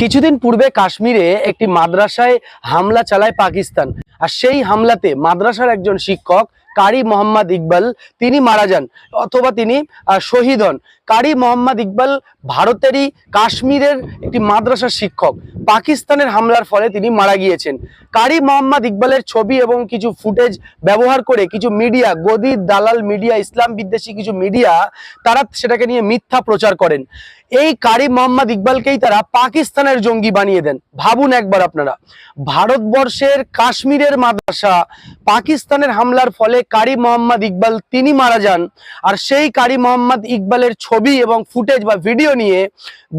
কিছুদিন পূর্বে কাশ্মীরে একটি মাদ্রাসায় হামলা চালায় পাকিস্তান। আর সেই হামলাতে মাদ্রাসার একজন শিক্ষক কারি মোহাম্মদ ইকবাল তিনি মারা যান, অথবা তিনি শহীদ হন। কারি মোহাম্মদ ইকবাল ভারতেরই কাশ্মীরের একটি মাদ্রাসার শিক্ষক। পাকিস্তানের হামলার ফলে তিনি মারা গিয়েছেন। কারি মোহাম্মদ ইকবালের ছবি এবং কিছু ফুটেজ ব্যবহার করে কিছু মিডিয়া, গদি দালাল মিডিয়া, ইসলাম বিদ্বেষী কিছু মিডিয়া, তারা সেটাকে নিয়ে মিথ্যা প্রচার করেন। এই কারি মোহাম্মদ ইকবালকেই তারা পাকিস্তানের জঙ্গি বানিয়ে দেন। ভাবুন একবার আপনারা, ভারতবর্ষের কাশ্মীরের মাদ্রাসা পাকিস্তানের হামলার ফলে কারি মোহাম্মদ ইকবাল তিনি মারা যান। আর সেই কারি মোহাম্মদ ইকবালের ছবি এবং ফুটেজ বা ভিডিও নিয়ে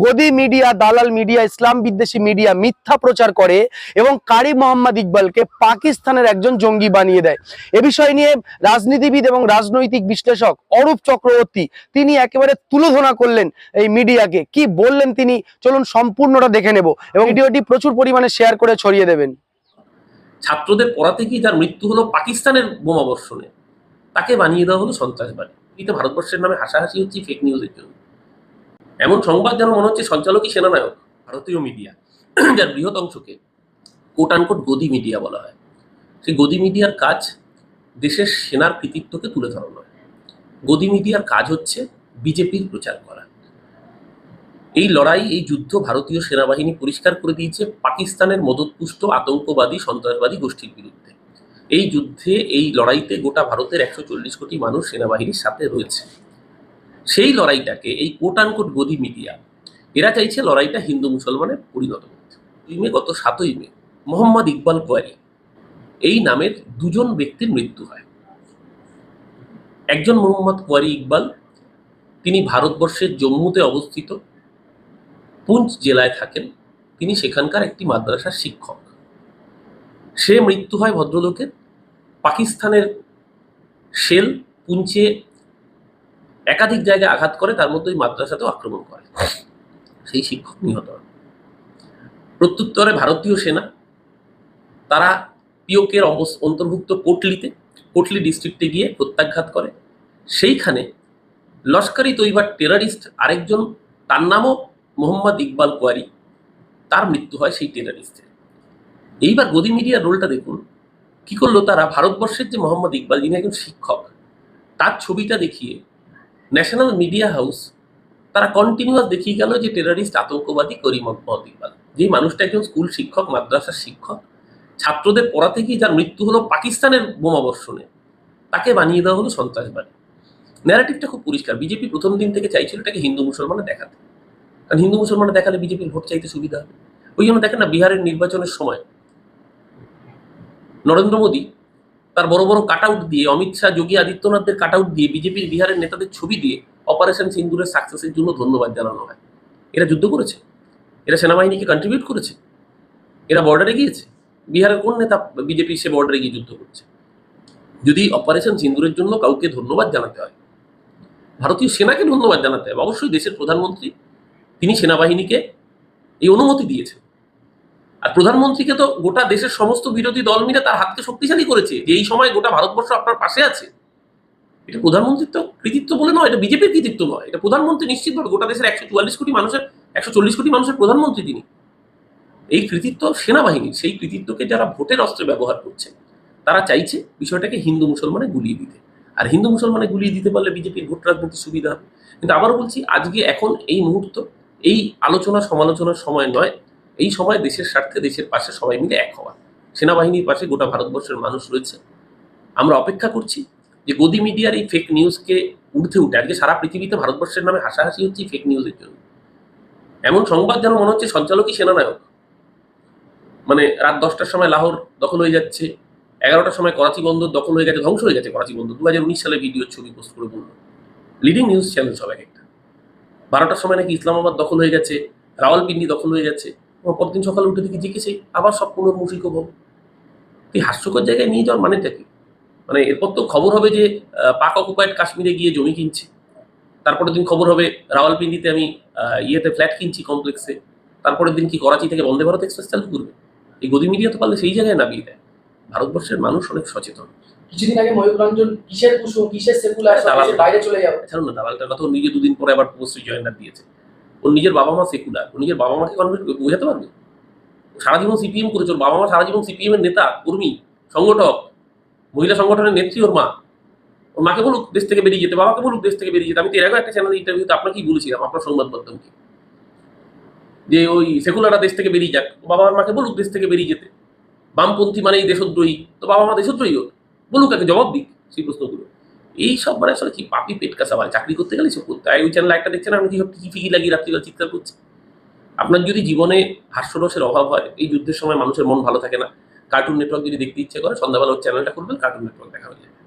গদি মিডিয়া, দালাল মিডিয়া, ইসলাম বিদ্বেষী মিডিয়া মিথ্যা প্রচার করে এবং কারি মোহাম্মদ ইকবালকে পাকিস্তানের একজন জঙ্গি বানিয়ে দেয়। এ বিষয় নিয়ে রাজনীতিবিদ এবং রাজনৈতিক বিশ্লেষক অরূপ চক্রবর্তী তিনি একেবারে তুলোধনা করলেন এই মিডিয়াকে। কি বললেন তিনি? চলুন সম্পূর্ণটা দেখে নেব। এবং ভিডিওটি প্রচুর পরিমাণে শেয়ার করে ছড়িয়ে দেবেন। ছাত্রদের পড়াতে গিয়ে যার মৃত্যু হলো পাকিস্তানের বোমাবর্ষণে তাকে বানিয়ে দেওয়া হলো সন্ত্রাসবাদী। এটা ভারতবর্ষের নামে হাসাহাসি হচ্ছে ফেক নিউজের জন্য। এমন সংবাদ যেন মনে হচ্ছে সঞ্চালকই সেনানায়ক, ভারতীয় মিডিয়া যার বৃহৎ অংশকে কোট আনকোট গদি মিডিয়া বলা হয়। সেই গদি মিডিয়ার কাজ দেশের সেনার কৃতিত্বকে তুলে ধরানো হয়। গদি মিডিয়ার কাজ হচ্ছে বিজেপির প্রচার করা। এই লড়াই, এই যুদ্ধ ভারতীয় সেনাবাহিনী পরিষ্কার করে দিয়েছে পাকিস্তানের মদতপুষ্ট, আতঙ্কবাদী, সন্ত্রাসবাদী গোষ্ঠীর বিরুদ্ধে। এই যুদ্ধে, এই লড়াইতে গোটা ভারতের একশো চল্লিশ কোটি মানুষ সেনাবাহিনীর সাথে রয়েছে। সেই লড়াইটাকে, এই কোট আনকোট গদি মিডিয়া, এরা চাইছে লড়াইটা হিন্দু মুসলমানের পরিণত করতে। দুই মে, গত সাতই মে, মোহাম্মদ ইকবাল কোয়ারি, এই নামের দুজন ব্যক্তির মৃত্যু হয়। একজন মোহাম্মদ কোয়ারি ইকবাল, তিনি ভারতবর্ষের জম্মুতে অবস্থিত। পুঞ্চ জেলায় থাকেন। তিনি সেখানকার একটি মাদ্রাসার শিক্ষক। সে মৃত্যু হয় ভদ্রলোকের। পাকিস্তানের শেল পুঞ্চে একাধিক জায়গায় আঘাত করে, তার মধ্যে ওই মাদ্রাসাতেও আক্রমণ করে। সেই শিক্ষক নিহত হন। প্রত্যুত্তরে ভারতীয় সেনা, তারা পিওকের অন্তর্ভুক্ত কোটলিতে, কোটলি ডিস্ট্রিক্টে গিয়ে প্রত্যাঘাত করে। সেইখানে লস্করি তৈবার টেরারিস্ট আরেকজন, তার নামও মোহাম্মদ ইকবাল কোয়ারি, তার মৃত্যু হয় সেই টেরারিস্টের এইবার গদি মিডিয়ার রোলটা দেখুন। কি করল তারা? ভারতবর্ষের যে মোহাম্মদ ইকবাল, যিনি একজন শিক্ষক, তার ছবিটা দেখিয়ে ন্যাশনাল মিডিয়া হাউস তারা কন্টিনিউয়াস দেখিয়ে গেল যে টেরারিস্ট আতঙ্কবাদী করিম মোহাম্মদ ইকবাল। যেই মানুষটা একজন স্কুল শিক্ষক, মাদ্রাসার শিক্ষক, ছাত্রদের পড়াতে গিয়ে যার মৃত্যু হলো পাকিস্তানের বোমাবর্ষণে তাকে বানিয়ে দেওয়া হলো সন্ত্রাসবাদী। ন্যারেটিভটা খুব পরিষ্কার। বিজেপি প্রথম দিন থেকে চাইছিল এটাকে হিন্দু মুসলমানে দেখাতে। কারণ হিন্দু মুসলমানে দেখালে বিজেপির ভোট চাইতে সুবিধা। ওই জন্য দেখেন না, বিহারের নির্বাচনের সময় নরেন্দ্র মোদী তার বড় বড় কাট আউট দিয়ে, অমিত শাহ, যোগী আদিত্যনাথদের কাট আউট দিয়ে বিজেপির বিহারের নেতাদের ছবি দিয়ে অপারেশন সিন্দুরের সাকসেসের জন্য ধন্যবাদ জানানো হয়। এরা যুদ্ধ করেছে। এরা সেনাবাহিনীকে কন্ট্রিবিউট করেছে। এরা বর্ডারে গিয়েছে। বিহারের কোন নেতা বিজেপি সে বর্ডারে গিয়ে যুদ্ধ করছে? যদি অপারেশন সিন্দুরের জন্য কাউকে ধন্যবাদ জানাতে হয়, ভারতীয় সেনাকে ধন্যবাদ জানাতে হবে অবশ্যই দেশের প্রধানমন্ত্রী তিনি সেনাবাহিনীকে এই অনুমতি দিয়েছেন। আর প্রধানমন্ত্রীকে তো গোটা দেশের সমস্ত বিরোধী দল মিলে তার হাতকে শক্তিশালী করেছে যে এই সময় গোটা ভারতবর্ষ আপনার পাশে আছে। এটা প্রধানমন্ত্রীর তো কৃতিত্ব বলে নয়, এটা বিজেপির কৃতিত্ব নয়। এটা প্রধানমন্ত্রী নিশ্চিতভাবে গোটা দেশের একশো চুয়াল্লিশ কোটি মানুষের, একশো চল্লিশ কোটি মানুষের প্রধানমন্ত্রী তিনি। এই কৃতিত্ব সেনাবাহিনীর, সেই কৃতিত্বকে যারা ভোটের অস্ত্রে ব্যবহার করছে, তারা চাইছে বিষয়টাকে হিন্দু মুসলমানে গুলিয়ে দিতে। আর হিন্দু মুসলমানে গুলিয়ে দিতে পারলে বিজেপির ভোট রাজনীতি সুবিধা হবে। কিন্তু আবারও বলছি, আজকে এখন এই মুহূর্ত এই আলোচনা সমালোচনার সময় নয়, এই সময় দেশের স্বার্থে দেশের পাশে সবাই মিলে এক হওয়া। সেনাবাহিনীর পাশে গোটা ভারতবর্ষের মানুষ রয়েছে। আমরা অপেক্ষা করছি যে গদি মিডিয়ার এই ফেক নিউজকে উঠতে উঠে, আজকে সারা পৃথিবীতে ভারতবর্ষের নামে হাসাহাসি হচ্ছে ফেক নিউজের জন্য। এমন সংবাদ যেন মনে হচ্ছে সঞ্চালকই সেনানায়ক। মানে রাত দশটার সময় লাহোর দখল হয়ে যাচ্ছে, এগারোটার সময় করাচি বন্দর দখল হয়ে গেছে, ধ্বংস হয়ে গেছে করাচি বন্দর। দু হাজার উনিশ সালে ভিডিও ছবি পোস্ট করে বলল। লিডিং নিউজ চ্যানেল সব এক একটা বারোটার সময় নাকি ইসলামাবাদ দখল হয়ে গেছে, রাওয়ালপিন্ডি দখল হয়ে এবং পরদিন সকালে উঠে দেখি জিজ্ঞেসে আবার সব পুনর্মুখী ভব তুই হাস্যকর জায়গায় নিয়ে যাওয়ার মানেটা কি? মানে এরপর তো খবর হবে যে পাক অকুপাইড কাশ্মীরে গিয়ে জমি কিনছি। তারপরের দিন খবর হবে রাওয়ালপিন্ডিতে আমি ইয়েতে ফ্ল্যাট কিনছি কমপ্লেক্সে। তারপরের দিন কি করাচি থেকে বন্দে ভারত এক্সপ্রেস চালু করবে? এই গদি মিডিয়া তো পারলে সেই জায়গায় নামিয়ে দেয়। ভারতবর্ষের মানুষ অনেক সচেতন। কিছুদিন আগে ময়ূররঞ্জন কিসের কুসুম কিসের সেকুলার। বাইরে চলে যাবে ছাড়ুন না দালালটার কথা নিজে দুদিন পরে আবার প্রশ্রী জয়নাথ দিয়েছে। ওর নিজের বাবা মা সেকুলার ও নিজের বাবা মাকে কনভার্ট বোঝাতে পারবে? সারা জীবন সিপিএম করেছে ওর বাবা মা সারা জীবন সিপিএম এর নেতা কর্মী সংগঠক মহিলা সংগঠনের নেত্রী ওর মা। ওর মাকে বলুক দেশ থেকে বেরিয়ে যেতে বাবাকে বলুক দেশ থেকে বেরিয়ে যেতে। আমি তো এর আগে একটা চ্যানেল ইন্টারভিউতে আপনাকেই বলেছিলাম আপনার সংবাদ মাধ্যমকে। যে ওই সেকুলাররা দেশ থেকে বেরিয়ে যাক বাবা আর মাকে বলুক দেশ থেকে বেরিয়ে যেতে। বামপন্থী মানে এই দেশদ্রোহী। তো বাবা মা দেশদ্রোহী ওর বলুক আগে জবাব দিক, সেই প্রশ্নগুলো। এই সব মানে আসলে কি পাপি পেট কাঁচা মানে চাকরি করতে গেলে সব করতে হয় ওই চ্যানেল একটা দেখছেন আমি কি ফিকি ফিকি লাগিয়ে রাত্রিবেলা চিৎকার করছি? আপনার যদি জীবনে হাস্যরসের অভাব হয়, এই যুদ্ধের সময় মানুষের মন ভালো থাকে না কার্টুন নেটওয়ার্ক যদি দেখতে ইচ্ছে করে, সন্ধ্যাবেলা ওর চ্যানেলটা খুলবেন কার্টুন নেটওয়ার্ক দেখা হয়ে যাবে।